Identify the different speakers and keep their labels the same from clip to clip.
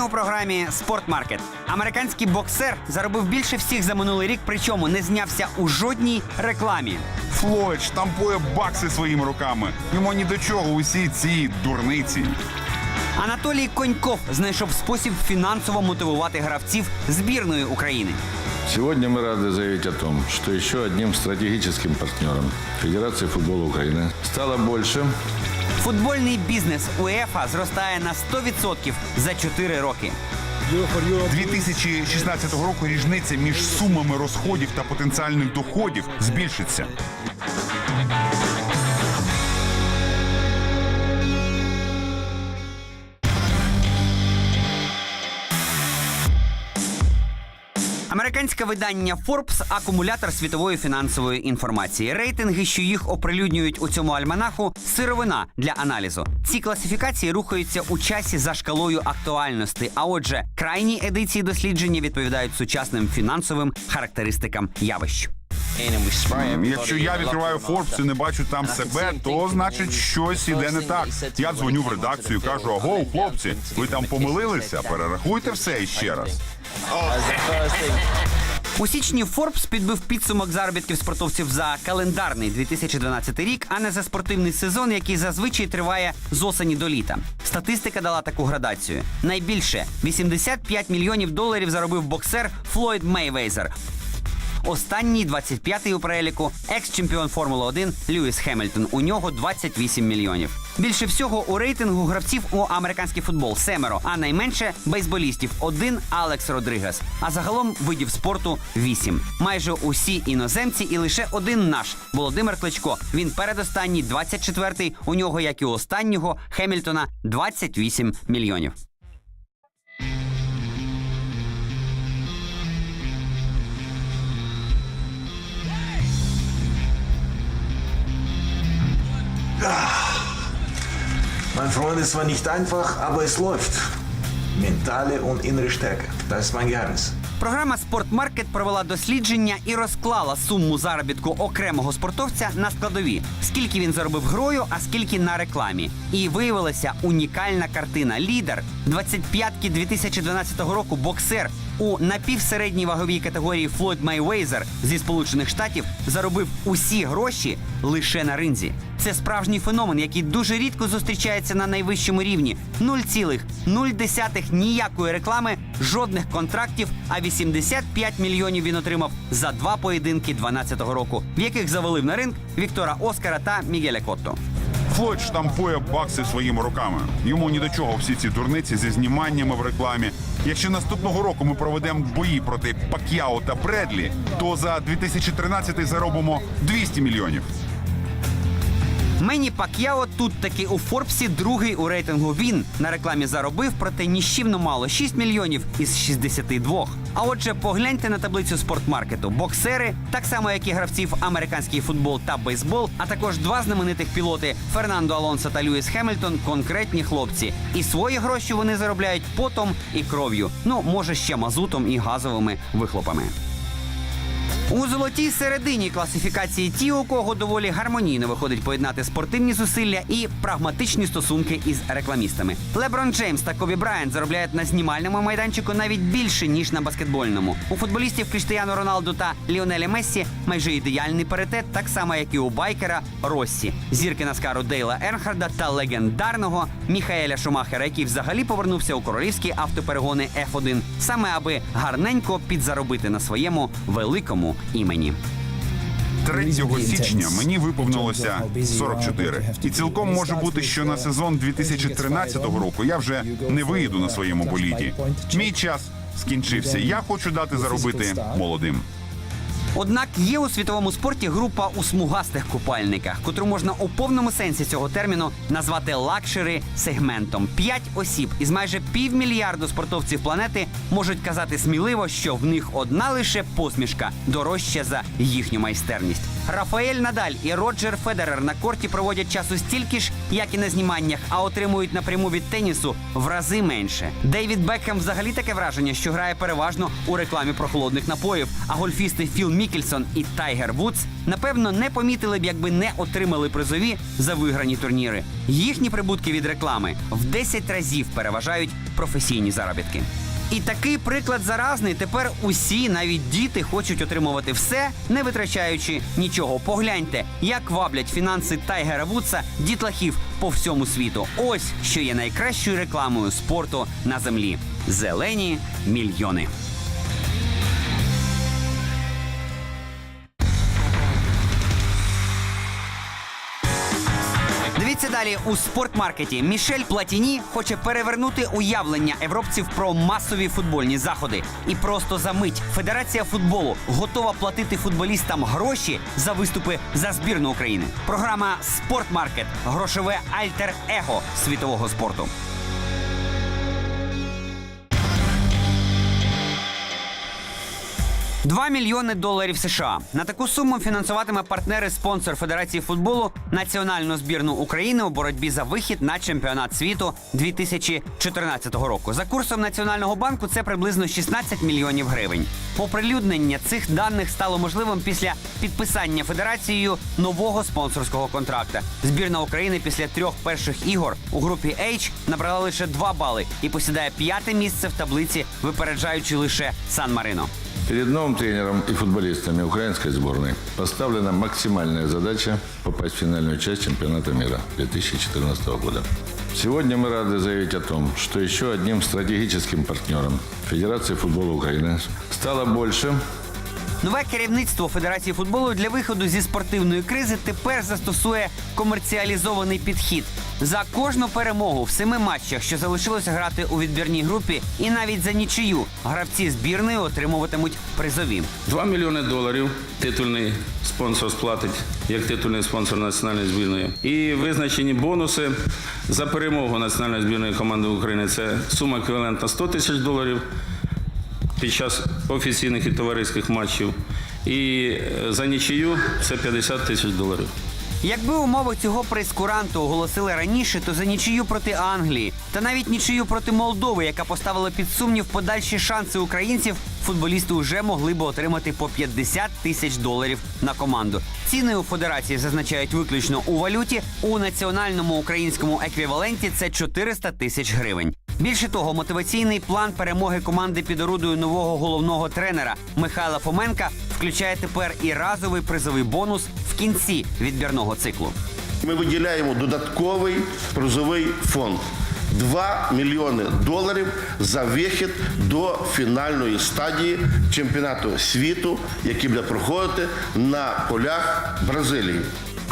Speaker 1: Сьогодні у програмі Спортмаркет американський боксер заробив більше всіх за минулий рік, причому не знявся у жодній рекламі.
Speaker 2: Флойд штампує бакси своїми руками. Йому ні до чого усі ці дурниці.
Speaker 1: Анатолій Коньков знайшов спосіб фінансово мотивувати гравців збірної України.
Speaker 3: Сегодня мы рады заявить о том, что еще одним стратегическим партнером Федерации футбола Украины стало больше
Speaker 1: Футбольний бізнес УЕФА зростає на 100% за 4 роки.
Speaker 2: 2016 року різниця між сумами розходів та потенціальних доходів збільшиться.
Speaker 1: Американське видання Forbes – акумулятор світової фінансової інформації. Рейтинги, що їх оприлюднюють у цьому альманаху, сировина для аналізу. Ці класифікації рухаються у часі за шкалою актуальності. А отже, крайні едиції дослідження відповідають сучасним фінансовим характеристикам явищ.
Speaker 2: Якщо я відкриваю Forbes і не бачу там себе, то значить щось іде не так. Я дзвоню в редакцію, і кажу: аго, хлопці, ви там помилилися? Перерахуйте все іще раз.
Speaker 1: У січні Forbes підбив підсумок заробітків спортовців за календарний 2012 рік, а не за спортивний сезон, який зазвичай триває з осені до літа. Статистика дала таку градацію. Найбільше 85 мільйонів доларів заробив боксер Флойд Мейвейзер. Останній 25-й у переліку екс-чемпіон Формули 1 Льюіс Хемільтон. У нього 28 мільйонів. Більше всього у рейтингу гравців у американський футбол семеро, а найменше бейсболістів один Алекс Родригес. А загалом видів спорту вісім. Майже усі іноземці і лише один наш Володимир Кличко. Він передостанній 24-й. У нього, як і у останнього Хемільтона, 28 мільйонів.
Speaker 4: Mein Freund, es war nicht einfach, aber es läuft. Mentale und innere Stärke. Das.
Speaker 1: Програма Спортмаркет провела дослідження і розклала суму заробітку окремого спортовця на складові. Скільки він заробив грою, а скільки на рекламі. І виявилася унікальна картина. Лідер 25-ки 2012 року боксер у напівсередній ваговій категорії Флойд Майвейзер зі Сполучених Штатів заробив усі гроші лише на ринзі. Це справжній феномен, який дуже рідко зустрічається на найвищому рівні. 0,0 ніякої реклами, жодних контрактів. А 85 мільйонів він отримав за два поєдинки 12-го року, в яких завалив на ринг Віктора Оскара та Мігеля Котто.
Speaker 2: Флойд штампує бакси своїми руками. Йому ні до чого всі ці дурниці зі зніманнями в рекламі. Якщо наступного року ми проведемо бої проти Пак'яо та Бредлі, то за 2013 заробимо 200 мільйонів.
Speaker 1: Мені Пак'яо тут таки у Форбсі другий у рейтингу. Він на рекламі заробив, проте ніщівно мало 6 мільйонів із 62. А отже, погляньте на таблицю спортмаркету. Боксери, так само як і гравці в американський футбол та бейсбол, а також два знаменитих пілоти Фернандо Алонсо та Льюіс Хемільтон конкретні хлопці. І свої гроші вони заробляють потом і кров'ю. Ну, може, ще мазутом і газовими вихлопами. У золотій середині класифікації ті, у кого доволі гармонійно виходить поєднати спортивні зусилля і прагматичні стосунки із рекламістами. Леброн Джеймс та Кобі Брайант заробляють на знімальному майданчику навіть більше ніж на баскетбольному. У футболістів Кріштіану Роналду та Ліонеля Мессі майже ідеальний паритет, так само як і у байкера Россі, зірки Наскару Дейла Ернхарда та легендарного Міхаеля Шумахера, який взагалі повернувся у королівські автоперегони F1, саме аби гарненько підзаробити на своєму великому імені.
Speaker 2: 3 січня мені виповнилося 44. І цілком може бути, що на сезон 2013 року я вже не виїду на своєму боліді. Мій час скінчився. Я хочу дати заробити молодим.
Speaker 1: Однак є у світовому спорті група у смугастих купальниках, котру можна у повному сенсі цього терміну назвати лакшери сегментом. П'ять осіб із майже півмільярду спортовців планети можуть казати сміливо, що в них одна лише посмішка дорожча за їхню майстерність. Рафаель Надаль і Роджер Федерер на корті проводять часу стільки ж, як і на зніманнях, а отримують напряму від тенісу в рази менше. Дейвід Бекхем взагалі таке враження, що грає переважно у рекламі прохолодних напоїв. А гольфісти Філ Мікельсон і Тайгер Вудс, напевно, не помітили б, якби не отримали призові за виграні турніри. Їхні прибутки від реклами в 10 разів переважають професійні заробітки. І такий приклад заразний. Тепер усі, навіть діти, хочуть отримувати все, не витрачаючи нічого. Погляньте, як ваблять фінанси Тайгера Вудса дітлахів по всьому світу. Ось що є найкращою рекламою спорту на землі: зелені мільйони. Далі у спортмаркеті. Мішель Платіні хоче перевернути уявлення європців про масові футбольні заходи. І просто за мить Федерація футболу готова платити футболістам гроші за виступи за збірну України. Програма Спортмаркет грошове альтер-его світового спорту. Два мільйони доларів США. На таку суму фінансуватиме партнери спонсор Федерації футболу національну збірну України у боротьбі за вихід на чемпіонат світу 2014 року. За курсом Національного банку це приблизно 16 мільйонів гривень. Оприлюднення цих даних стало можливим після підписання федерацією нового спонсорського контракта. Збірна України після трьох перших ігор у групі H набрала лише два бали і посідає п'яте місце в таблиці, випереджаючи лише Сан Марино.
Speaker 3: Перед новым тренером и футболистами украинской сборной поставлена максимальная задача попасть в финальную часть чемпионата мира 2014 года. Сегодня мы рады заявить о том, что еще одним стратегическим партнером Федерации футбола Украины стало больше
Speaker 1: Нове керівництво Федерації футболу для виходу зі спортивної кризи тепер застосує комерціалізований підхід. За кожну перемогу в семи матчах, що залишилося грати у відбірній групі, і навіть за нічию гравці збірної отримуватимуть призові.
Speaker 5: 2 мільйони доларів титульний спонсор сплатить як титульний спонсор національної збірної. І визначені бонуси за перемогу національної збірної команди України. Це сума еквівалентна 100 тисяч доларів під час офіційних і товариських матчів. І е, за нічию це 50 тисяч доларів.
Speaker 1: Якби умови цього прескуранту оголосили раніше, то за нічию проти Англії та навіть нічию проти Молдови, яка поставила під сумнів подальші шанси українців, футболісти вже могли би отримати по 50 тисяч доларів на команду. Ціни у федерації зазначають виключно у валюті. У національному українському еквіваленті це 400 тисяч гривень. Більше того, мотиваційний план перемоги команди під орудою нового головного тренера Михайла Фоменка включає тепер і разовий призовий бонус кінці відбірного циклу.
Speaker 6: Ми виділяємо додатковий призовий фонд. 2 мільйони доларів за вихід до фінальної стадії чемпіонату світу, який буде проходити на полях Бразилії.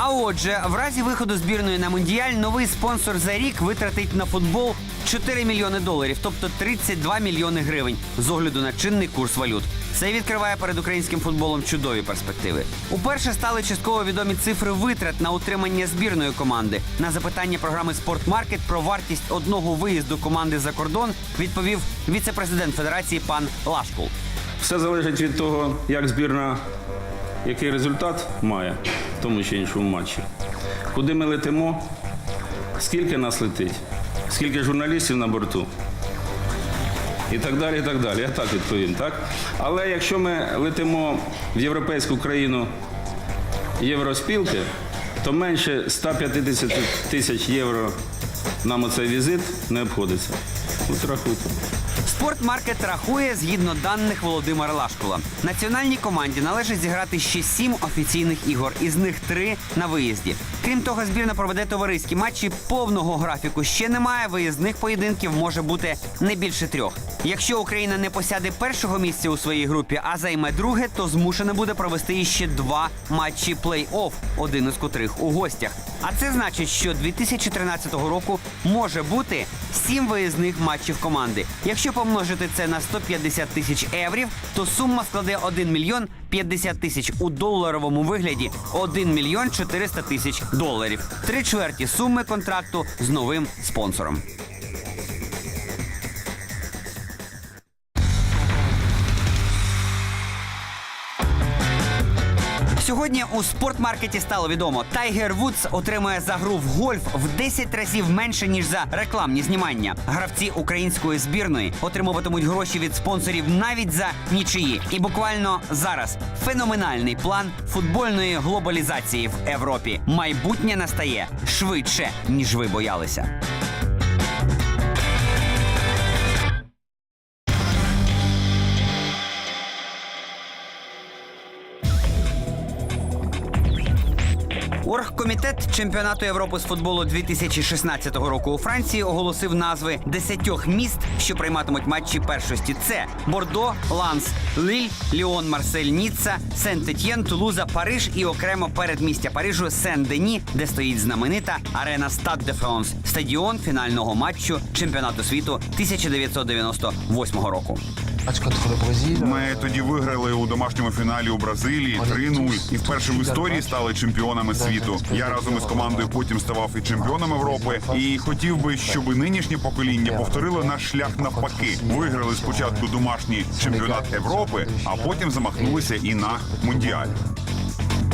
Speaker 1: А отже, в разі виходу збірної на мундіаль новий спонсор за рік витратить на футбол 4 мільйони доларів, тобто 32 мільйони гривень з огляду на чинний курс валют. Це відкриває перед українським футболом чудові перспективи. Уперше стали частково відомі цифри витрат на утримання збірної команди. На запитання програми Спортмаркет про вартість одного виїзду команди за кордон відповів віце-президент Федерації пан Лашкул.
Speaker 5: Все залежить від того, як збірна, який результат має в тому чи іншому матчі. Куди ми летимо, скільки нас летить, скільки журналістів на борту. І так далі, і так далі. Я так відповім, так? Але якщо ми летимо в європейську країну євроспілки, то менше 150 тисяч євро нам оцей візит не обходиться. От рахуйте.
Speaker 1: Спортмаркет рахує згідно даних Володимира Лашкула. Національній команді належить зіграти ще сім офіційних ігор, із них три на виїзді. Крім того, збірна проведе товариські матчі повного графіку. Ще немає. Виїзних поєдинків може бути не більше трьох. Якщо Україна не посяде першого місця у своїй групі, а займе друге, то змушена буде провести іще два матчі плей-офф, один із котрих у гостях. А це значить, що 2013 року може бути сім виїзних матчів команди. Якщо помножити це на 150 тисяч еврів, то сума складе 1 мільйон 50 тисяч у доларовому вигляді 1 мільйон 400 тисяч доларів. Три чверті суми контракту з новим спонсором. Сьогодні у спортмаркеті стало відомо, Тайгер Вудс отримує за гру в гольф в 10 разів менше ніж за рекламні знімання. Гравці української збірної отримуватимуть гроші від спонсорів навіть за нічиї. І буквально зараз феноменальний план футбольної глобалізації в Європі. Майбутнє настає швидше ніж ви боялися. Оргкомітет чемпіонату Європи з футболу 2016 року у Франції оголосив назви десятьох міст, що прийматимуть матчі першості. Це Бордо, Ланс, Ліль, Ліон, Марсель, Ніцца, Сент-Етьєн, Тулуза, Париж і окремо передмістя Парижу Сен-Дені, де стоїть знаменита арена Стад де Франс, стадіон фінального матчу чемпіонату світу 1998 року.
Speaker 2: Ми тоді виграли у домашньому фіналі у Бразилії 3-0 і вперше в історії стали чемпіонами світу. Я разом із командою потім ставав і чемпіоном Європи. І хотів би, щоб нинішнє покоління повторило наш шлях навпаки. Виграли спочатку домашній чемпіонат Європи, а потім замахнулися і на мундіаль.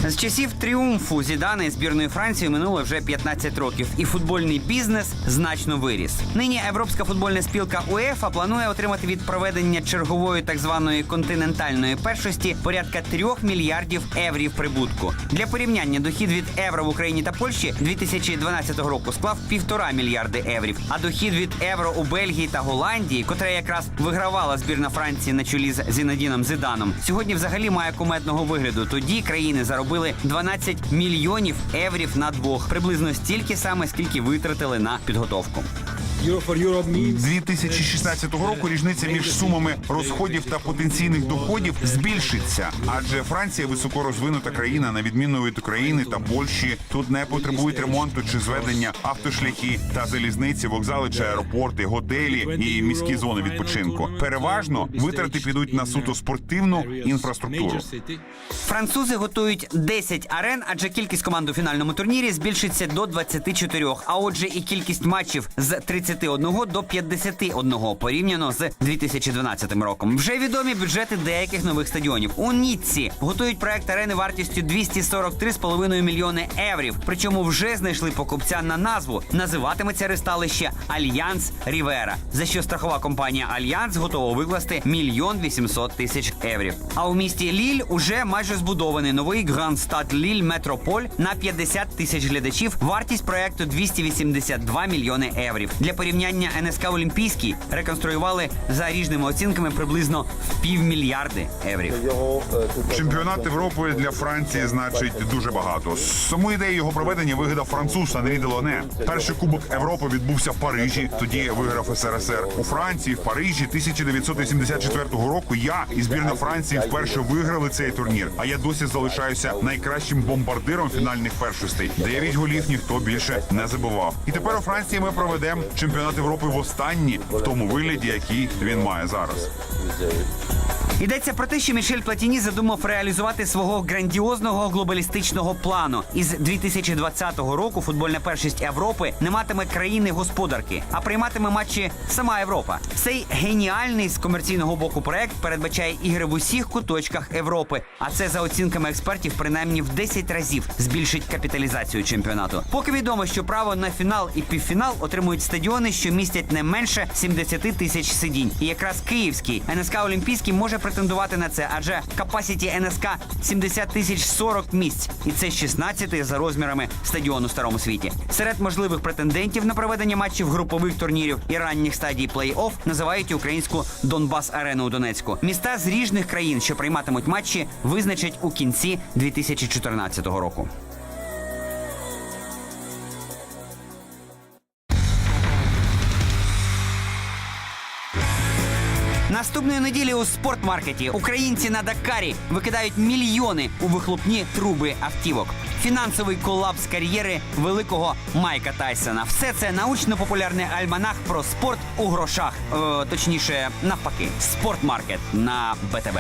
Speaker 1: З часів тріумфу Зідана і збірної Франції минуло вже 15 років, і футбольний бізнес значно виріс. Нині Європейська футбольна спілка УЕФА планує отримати від проведення чергової так званої континентальної першості порядка 3 мільярдів еврів прибутку. Для порівняння дохід від євро в Україні та Польщі 2012 року склав півтора мільярди еврів. А дохід від євро у Бельгії та Голландії, котра якраз вигравала збірна Франції на чолі з Зінадіном Зиданом, сьогодні взагалі має куметного вигляду. Тоді країни заробили 12 мільйонів еврів на двох, приблизно стільки саме, скільки витратили на підготовку.
Speaker 2: 2016 року різниця між сумами розходів та потенційних доходів збільшиться, адже Франція високо розвинута країна, на відміну від України та Польщі. Тут не потребують ремонту чи зведення автошляхи та залізниці, вокзали чи аеропорти, готелі і міські зони відпочинку. Переважно витрати підуть на суто спортивну інфраструктуру.
Speaker 1: Французи готують 10 арен, адже кількість команд у фінальному турнірі збільшиться до 24, А отже, і кількість матчів з 31 до 51 порівняно з 2012 роком. Вже відомі бюджети деяких нових стадіонів. У Ніцці готують проект арени вартістю 243,5 мільйони еврів. Причому вже знайшли покупця на назву. Називатиметься ристалище Альянс Рівера, за що страхова компанія Альянс готова викласти мільйон 800 тисяч еврів. А у місті Ліль уже майже збудований новий Грандстад Ліль Метрополь на 50 тисяч глядачів. Вартість проекту 282 мільйони еврів. Для порівняння НСК Олімпійський реконструювали за різними оцінками приблизно в півмільярди еврів.
Speaker 2: Чемпіонат Європи для Франції значить дуже багато. Саму ідею його проведення вигадав француз Анрі Делоне. Перший кубок Європи відбувся в Парижі. Тоді виграв СРСР у Франції. В Парижі 1984 року. Я і збірна Франції вперше виграли цей турнір. А я досі залишаюся найкращим бомбардиром фінальних першостей. Дев'ять голів ніхто більше не забував. І тепер у Франції ми проведемо чемпіонат Європи в останній в тому вигляді, який він має зараз.
Speaker 1: Йдеться про те, що Мішель Платіні задумав реалізувати свого грандіозного глобалістичного плану. Із 2020 року футбольна першість Європи не матиме країни-господарки, а прийматиме матчі сама Європа. Цей геніальний з комерційного боку проект передбачає ігри в усіх куточках Європи. А це за оцінками експертів, принаймні в 10 разів збільшить капіталізацію чемпіонату. Поки відомо, що право на фінал і півфінал отримують стадіони, що містять не менше 70 тисяч сидінь. І якраз київський НСК Олімпійський може претендувати на це, адже капасіті НСК 70 тисяч 40 місць, і це 16 за розмірами стадіону старому світі. Серед можливих претендентів на проведення матчів групових турнірів і ранніх стадій плей-офф називають українську Донбас Арену у Донецьку. Міста з різних країн, що прийматимуть матчі, визначать у кінці 2014 року. Наступної неділі у спортмаркеті українці на Дакарі викидають мільйони у вихлопні труби автівок. Фінансовий колапс кар'єри великого Майка Тайсона. Все це научно-популярний альманах про спорт у грошах. Е, точніше, навпаки, спортмаркет на БТБ.